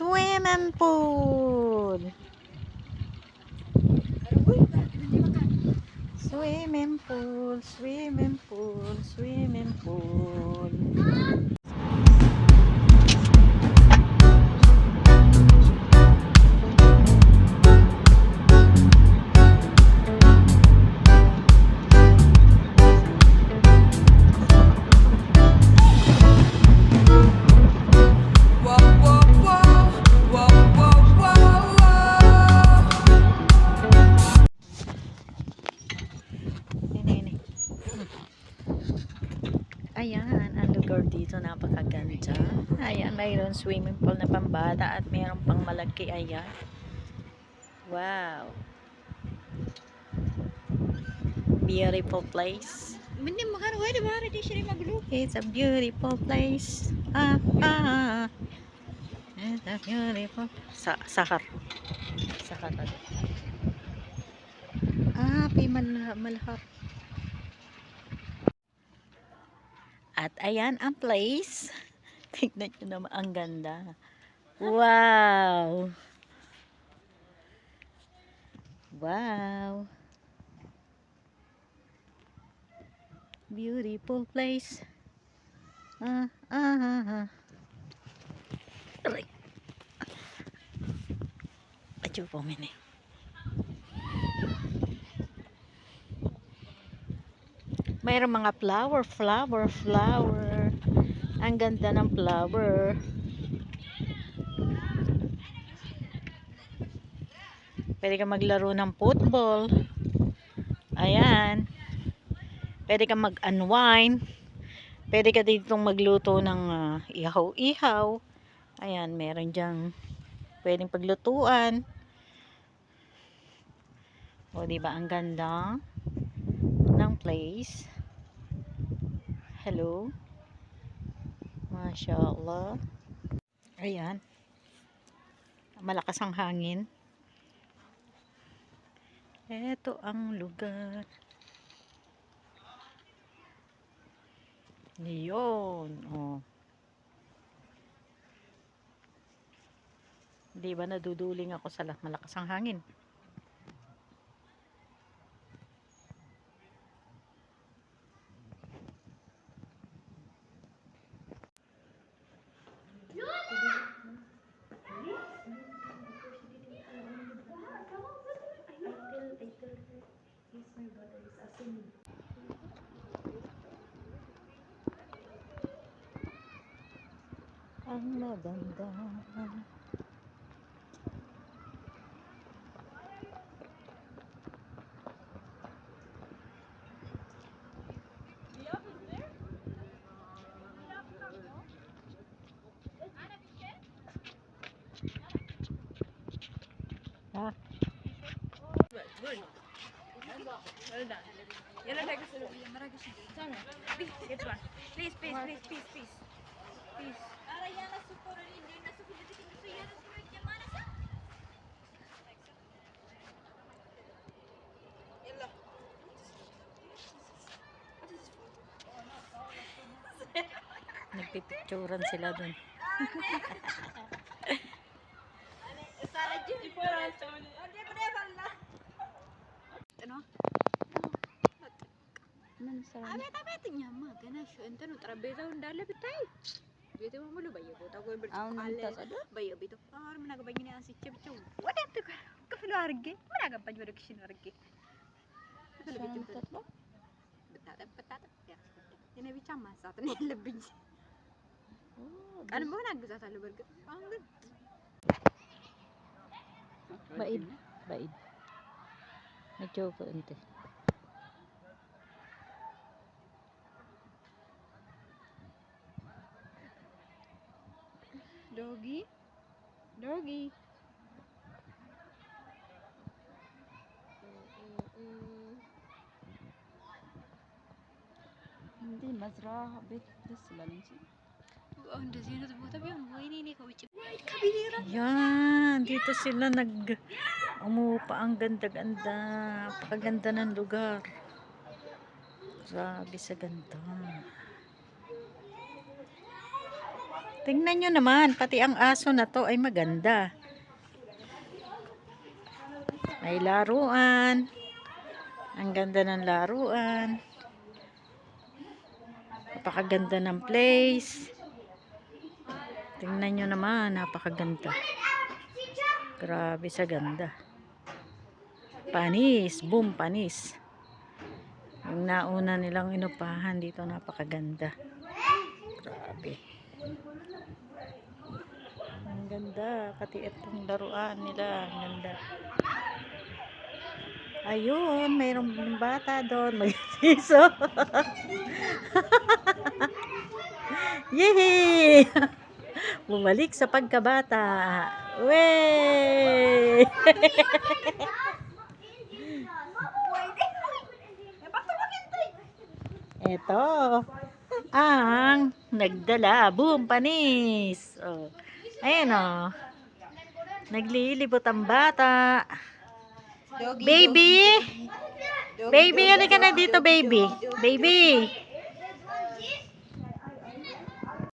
Swimming pool. Swimming pool, swimming pool, swimming pool. Dito napakaganda. Ayan, mayroon swimming pool na pambata at mayroon pang malaki. Ayan. Wow. Beautiful place. It's a beautiful place. Ah, ah. It's a beautiful... Sa sahar. Sahar. Ah, pi mal At ayan ang place. Tignan nyo naman, ang ganda. Wow! Wow! Beautiful place. Ah, ah, ah, ah. Aray. Acho po mini. Mayroong mga flower, flower, flower. Ang ganda ng flower. Pwede ka maglaro ng football. Ayan. Pwede ka mag-unwind. Pwede ka ditong magluto ng ah, ihaw-ihaw. Ayan, meron diyang pwedeng paglutuan. O, di ba ang ganda place? Hello. Masya Allah. Ayan. Malakas ang hangin. Ito ang lugar. Yun. Oh. Di ba naduduling ako sa la- malakas ang hangin? Ang maganda. Ha? Yalla take us to Marrakesh. Sana. Please, please, please, please, please, please. Please. Nagpipicturan sila dun. Ano? አቤት አቤት! እኛማ ገና እንትኑ ጠረጴዛው እንዳለ ብታይ ቤት በሙሉ በየቦታ ወይ ብርጭቆ አለ በየቤቱ አሁን ምን አገባኝ? እኔ አንስቼ ብቻ ወደ እንትን ክፍሉ አድርጌ ምን አገባኝ? ወደ ክሽን አድርጌ ክፍል ቤት ብታጠብ ብታጠብ ያስፈልጋል እኔ ብቻ ማንሳት ነው ያለብኝ። ቀን በሆነ አግዛታለሁ በእርግጥ አሁን ግን Baid. Baid. Medyo kaunti. Doggy. Doggy. እንዴ መዝራዕ ቤት ደስ ይላል እንጂ እንደዚህ አይነት ቦታ ቢሆን ወይኔ እኔ ከውጭ Yan, dito sila nag umupa ang ganda-ganda. Pakaganda ng lugar. Grabe sa ganda. Tingnan nyo naman, pati ang aso na to ay maganda. May laruan. Ang ganda ng laruan. Napakaganda ng place. Tingnan nyo naman, napakaganda. Grabe sa ganda. Panis, boom, panis. Yung nauna nilang inupahan dito, napakaganda. Grabe. Ang ganda. Pati itong laruan nila. Ang ganda. Ayun, mayroong bata doon. Mag-siso. Yehey! Bumalik sa pagkabata. Wey! Ito ang nagdala. Boom, panis. Oh. Ayan oh. Naglilibot ang bata. Baby! Baby, halika na dito, baby. Baby!